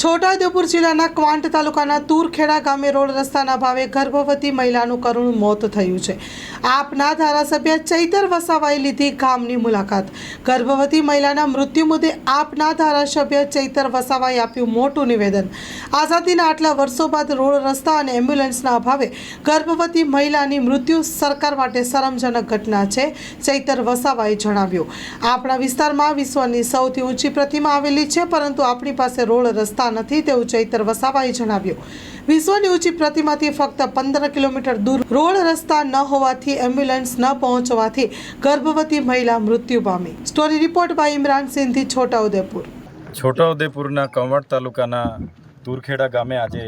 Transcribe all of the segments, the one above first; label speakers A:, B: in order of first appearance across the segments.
A: છોટાઉદેપુર જિલ્લાના ક્વાંટ તાલુકાના તુરખેડા ગામે રોડ રસ્તાના ભાવે ગર્ભવતી મહિલાનું કરુણ મોત થયું છે. આપના ધારાસભ્ય ચૈતર વસાવાએ લીધી ગામની મુલાકાત. ગર્ભવતી મહિલાના મૃત્યુ મુદ્દે આપના ધારાસભ્ય ચૈતર વસાવાએ આપ્યું મોટું નિવેદન. આઝાદીના આટલા વર્ષો બાદ રોડ રસ્તા અને એમ્બ્યુલન્સના અભાવે ગર્ભવતી મહિલાની મૃત્યુ સરકાર માટે શરમજનક ઘટના છે, ચૈતર વસાવાએ જણાવ્યું. આપણા વિસ્તારમાં વિશ્વની સૌથી ઊંચી પ્રતિમા આવેલી છે, પરંતુ આપણી પાસે રોડ રસ્તા નથી તેવું ચૈતર વસાવાએ જણાવ્યું. વિશ્વની ઊંચી પ્રતિમાથી ફક્ત પંદર કિલોમીટર દૂર રોડ રસ્તા ન હોવાથી એમ્બ્યુલન્સ ન પહોંચવાથી ગર્ભવતી મહિલા મૃત્યુ પામી. Story report by Imran Sindhi, Chhota Udepur.
B: છોટાઉદેપુરના કંવડ તાલુકાના તુરખેડા ગામે આજે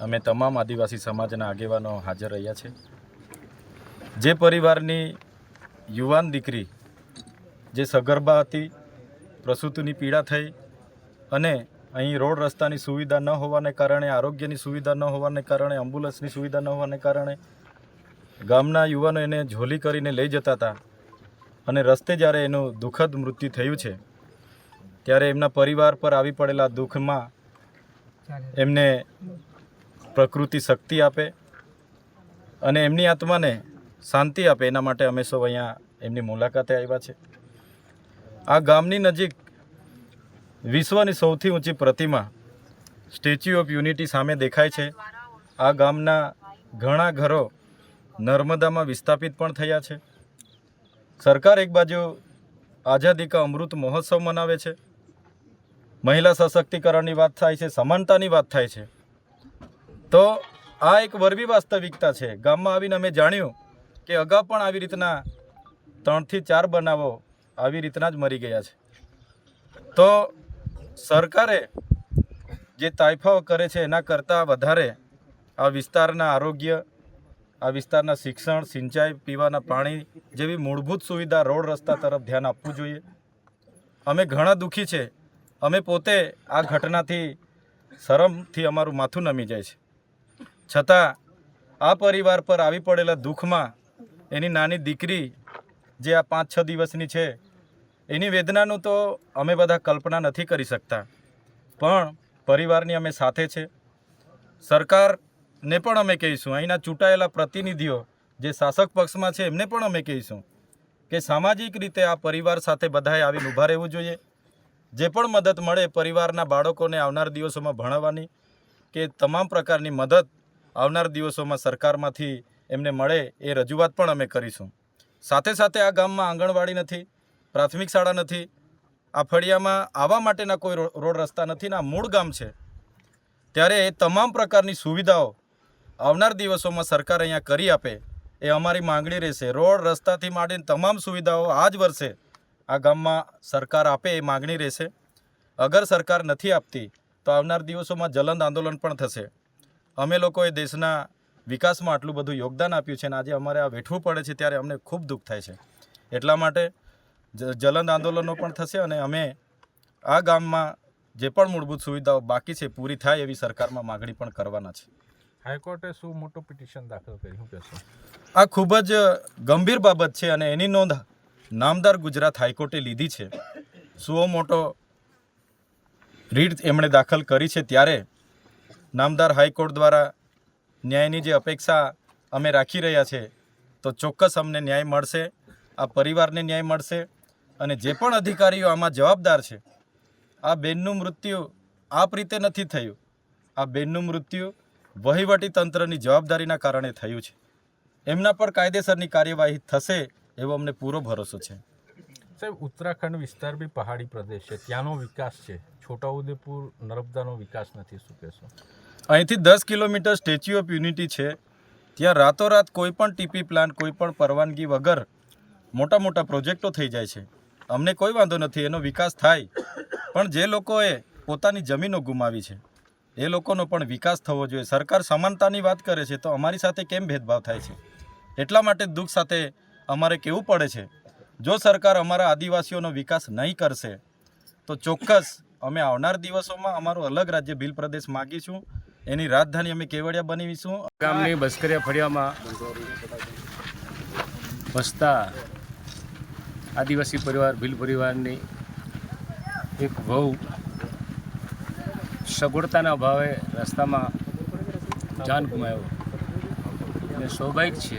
B: અમે તમામ આદિવાસી સમાજના આગેવાનો હાજર રહ્યા છે. જે પરિવારની યુવાન દીકરી જે સગર્ભા હતી, પ્રસૂતિની પીડા થઈ અને અહીં રોડ રસ્તાની સુવિધા ન હોવાને કારણે, આરોગ્યની સુવિધા ન હોવાને કારણે એમ્બ્યુલન્સની સુવિધા ન હોવાને કારણે ગામના યુવાનો એને ઝોલી કરીને લઈ જતા હતા. અને રસ્તે જ્યારે એનું દુઃખદ મૃત્યુ થયું છે, ત્યારે એમના પરિવાર પર આવી પડેલા દુઃખમાં એમને પ્રકૃતિ શક્તિ આપે અને એમની આત્માને શાંતિ આપે. એના માટે અમે સૌ અહીંયા એમની મુલાકાતે આવ્યા છે. આ ગામની નજીક વિશ્વની સૌથી ઊંચી પ્રતિમા સ્ટેચ્યુ ઓફ યુનિટી સામે દેખાય છે. આ ગામના ઘણા ઘરો નર્મદામાં વિસ્થાપિત પણ થયા છે. સરકાર એક બાજુ આઝાદી કા અમૃત મહોત્સવ મનાવે છે. મહિલા સશક્તિકરણની વાત થાય છે, સમાનતાની વાત થાય છે. તો આ એક વરવી વાસ્તવિકતા છે. ગામમાં આવીને અમે જાણ્યું કે અગાઉ પણ આવી રીતના ત્રણથી ચાર બનાવો આવી રીતના જ મરી ગયા છે. તો સરકારે જે તાઇફાઓ કરે છે, એના કરતાં વધારે આ વિસ્તારના આરોગ્ય, આ વિસ્તારના શિક્ષણ, સિંચાઈ, પીવાના પાણી જેવી મૂળભૂત સુવિધા રોડ રસ્તા તરફ ધ્યાન આપવું જોઈએ. અમે ઘણા દુઃખી છે. અમે પોતે આ ઘટનાથી, શરમથી અમારું માથું નમી જાય છે. છતાં, આ પરિવાર પર આવી પડેલા દુઃખમાં એની નાની દીકરી જે આ પાંચ છ દિવસની છે એની વેદનાનું તો અમે બધા કલ્પના નથી કરી શકતા. પણ પરિવારની અમે સાથે છે. સરકારને પણ અમે કહીશું. અહીંના ચૂંટાયેલા પ્રતિનિધિઓ, જે શાસક પક્ષમાં છે, એમને પણ અમે કહીશું કે સામાજિક રીતે આ પરિવાર સાથે બધાએ આવીને ઊભા રહેવું જોઈએ. જે પણ મદદ મળે પરિવારના બાળકોને આવનાર દિવસોમાં ભણાવવાની, કે તમામ પ્રકારની મદદ આવનાર દિવસોમાં સરકારમાંથી એમને મળે એ રજૂઆત પણ અમે કરીશું. સાથે સાથે આ ગામમાં આંગણવાડી નથી. પ્રાથમિક શાળા નથી. આ ફળિયામાં આવવા માટેના કોઈ રોડ રસ્તા નથી ને આ મૂળ ગામ છે. ત્યારે એ તમામ પ્રકારની સુવિધાઓ આવનાર દિવસોમાં સરકાર અહીંયા કરી આપે એ અમારી માંગણી રહેશે. રોડ રસ્તાથી માંડીને તમામ સુવિધાઓ આ જ વર્ષે આ ગામમાં સરકાર આપે એ માંગણી રહેશે. અગર સરકાર નથી આપતી તો આવનાર દિવસોમાં જલંદ આંદોલન પણ થશે. અમે લોકોએ દેશના વિકાસમાં આટલું બધું યોગદાન આપ્યું છે અને આજે અમારે આ વેઠવું પડે છે ત્યારે અમને ખૂબ દુઃખ થાય છે. એટલા માટે જ- જલંદ આંદોલનો પણ થશે અને અમે આ ગામમાં જે પણ મૂળભૂત સુવિધાઓ બાકી છે પૂરી થાય એવી સરકારમાં માગણી પણ કરવાના છે.
C: હાઈકોર્ટે શું મોટું પિટિશન દાખલ કર્યું? કહેશો?
B: આ ખૂબ જ ગંભીર બાબત છે અને એની નોંધ નામદાર ગુજરાત હાઈકોર્ટે લીધી છે. સુઓ મોટો રીટ એમણે દાખલ કરી છે ત્યારે નામદાર હાઈકોર્ટ દ્વારા ન્યાયની જે અપેક્ષા અમે રાખી રહ્યા છે તો ચોક્કસ અમને ન્યાય મળશે આ પરિવારને ન્યાય મળશે અને જે પણ અધિકારીઓ આમાં જવાબદાર છે આ બેનનું મૃત્યુ આપ રીતે નથી થયું. આ બેનનું મૃત્યુ વહીવટી તંત્રની જવાબદારીના કારણે થયું છે. એમના પર કાયદેસરની કાર્યવાહી થશે એવો અમને પૂરો ભરોસો છે.
C: સાહેબ ઉત્તરાખંડ વિસ્તાર બી પહાડી પ્રદેશ છે. ત્યાંનો વિકાસ છે. છોટાઉદેપુર નર્મદાનો વિકાસ નથી. શું કહેશો?
B: અહીંથી દસ કિલોમીટર સ્ટેચ્યુ ઓફ યુનિટી છે. ત્યાં રાતોરાત કોઈ પણ ટીપી પ્લાન્ટ કોઈ પણ પરવાનગી વગર મોટા મોટા પ્રોજેક્ટો થઈ જાય છે. અમને કોઈ વાંધો નથી, એનો વિકાસ થાય. પણ જે લોકોએ પોતાની જમીનો ગુમાવી છે, એ લોકોનો પણ વિકાસ થવો જોઈએ. સરકાર સમાનતાની વાત કરે છે, તો અમારી સાથે કેમ ભેદભાવ થાય છે? એટલા માટે દુઃખ સાથે અમારે કહેવું પડે છે, જો સરકાર અમારા આદિવાસીઓનો વિકાસ નહીં કરશે, તો ચોક્કસ અમે આવનાર દિવસોમાં અમારું અલગ રાજ્ય ભીલ પ્રદેશ માગીશું. એની રાજધાની અમે કેવડિયા બનાવીશું.
D: ગામની બસ્કરિયા ફળિયામાં વસતા આદિવાસી પરિવાર, ભીલ પરિવારની એક વહુ સગવડતાના અભાવે રસ્તામાં જાન ગુમાવ્યો. અને સ્વાભાવિક છે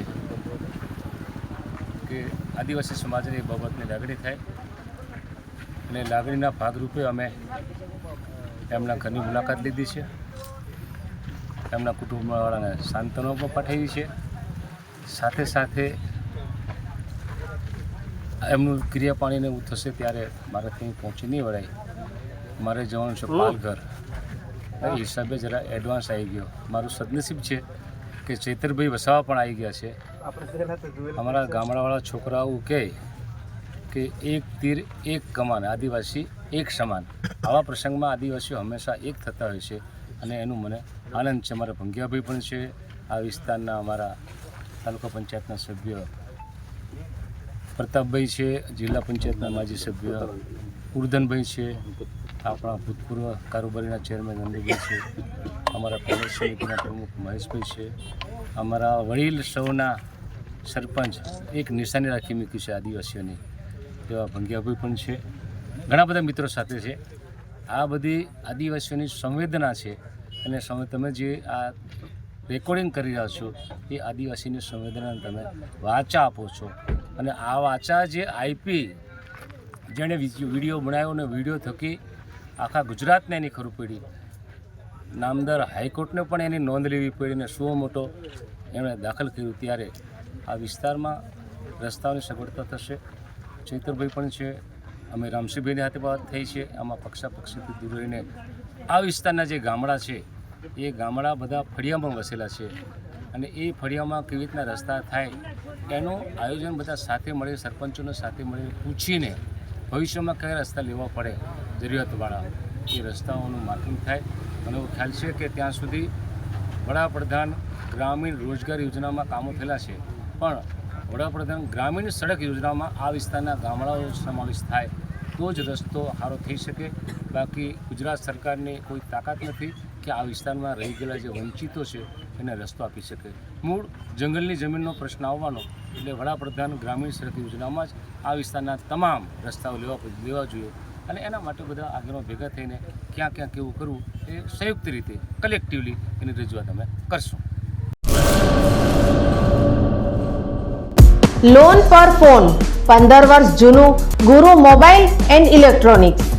D: કે આદિવાસી સમાજની એ બાબતની લાગણી થાય અને લાગણીના ભાગરૂપે અમે એમના ઘરની મુલાકાત લીધી છે. એમના કુટુંબવાળાને સાંત્વનો પણ પાઠવી છે. સાથે સાથે એમનું ક્રિયા પાણીને એવું થશે ત્યારે મારે ત્યાં પહોંચી નહીં વળાય. મારે જવાનું છે પાલઘર. એ હિસાબે જરા એડવાન્સ આવી ગયો. મારું સદનસીબ છે કે ચેતરભાઈ વસાવા પણ આવી ગયા છે. અમારા ગામડાવાળા છોકરાઓ કહે કે એક તીર એક કમાન આદિવાસી એક સમાન. આવા પ્રસંગમાં આદિવાસીઓ હંમેશા એક થતા હોય છે અને એનું મને આનંદ છે. મારા ભંગિયાભાઈ પણ છે. આ વિસ્તારના અમારા તાલુકા પંચાયતના સભ્ય પ્રતાપભાઈ છે, જિલ્લા પંચાયતના માજી સભ્ય ઉર્ધનભાઈ છે, આપણા ભૂતપૂર્વ કારોબારીના ચેરમેન નંદુભાઈ છે, અમારા કોંગ્રેસ સમિતિના પ્રમુખ મહેશભાઈ છે, અમારા વડીલ સૌના સરપંચ એક નિશાની રાખી મૂકી છે આદિવાસીઓની, એવા ભંગિયાભાઈ પણ છે, ઘણા બધા મિત્રો સાથે છે. આ બધી આદિવાસીઓની સંવેદના છે અને તમે જે આ રેકોર્ડિંગ કરી રહ્યા છો એ આદિવાસીની સંવેદનાને તમે વાચા આપો છો. અને આ વાચા જે આઈપી જેણે વીડિયો બનાવ્યો અને વીડિયો થકી આખા ગુજરાતને એની ખરું પડી. નામદાર હાઈકોર્ટને પણ એની નોંધ લેવી પડી અને સુઓ મોટો એમણે દાખલ કર્યું. ત્યારે આ વિસ્તારમાં રસ્તાઓની સગવડતા થશે. ચૈતરભાઈ પણ છે. અમે રામસિંહભાઈની હાથે વાત થઈ છે. આમાં પક્ષાપક્ષીથી દૂર રહીને આ વિસ્તારના જે ગામડા છે એ ગામડા બધા ફળિયામાં વસેલા છે. અને એ ફળિયામાં કેવી રીતના રસ્તા થાય, એનું આયોજન બધા સાથે મળી સરપંચોને સાથે મળી પૂછીને ભવિષ્યમાં કયા રસ્તા લેવા પડે જરૂરિયાતવાળા, એ રસ્તાઓનું માર્કિંગ થાય. મને ખ્યાલ છે કે ત્યાં સુધી વડાપ્રધાન ગ્રામીણ રોજગાર યોજનામાં કામો થયેલા છે. પણ વડાપ્રધાન ગ્રામીણ સડક યોજનામાં આ વિસ્તારના ગામડાઓ સમાવેશ થાય, તો જ રસ્તો સારો થઈ શકે. બાકી ગુજરાત સરકારની કોઈ તાકાત નથી. કે આ વિસ્તારમાં રહી ગયેલા જે વંચિતો છે, એને રસ્તો આપી શકે. મૂળ જંગલની જમીનનો પ્રશ્ન આવવાનો, એટલે વડાપ્રધાન ગ્રામીણ સડક યોજનામાં જ આ વિસ્તારના તમામ રસ્તાઓ લેવા લેવા જોઈએ. અને એના માટે બધા આગેવાનો ભેગા થઈને ક્યાં ક્યાં કેવું કરવું, એ સંયુક્ત રીતે કલેક્ટિવલી એની રજૂઆત અમે કરશું.
E: લોન પર ફોન પંદર વર્ષ જૂનું, ગુરુ મોબાઈલ એન્ડ ઇલેક્ટ્રોનિક્સ.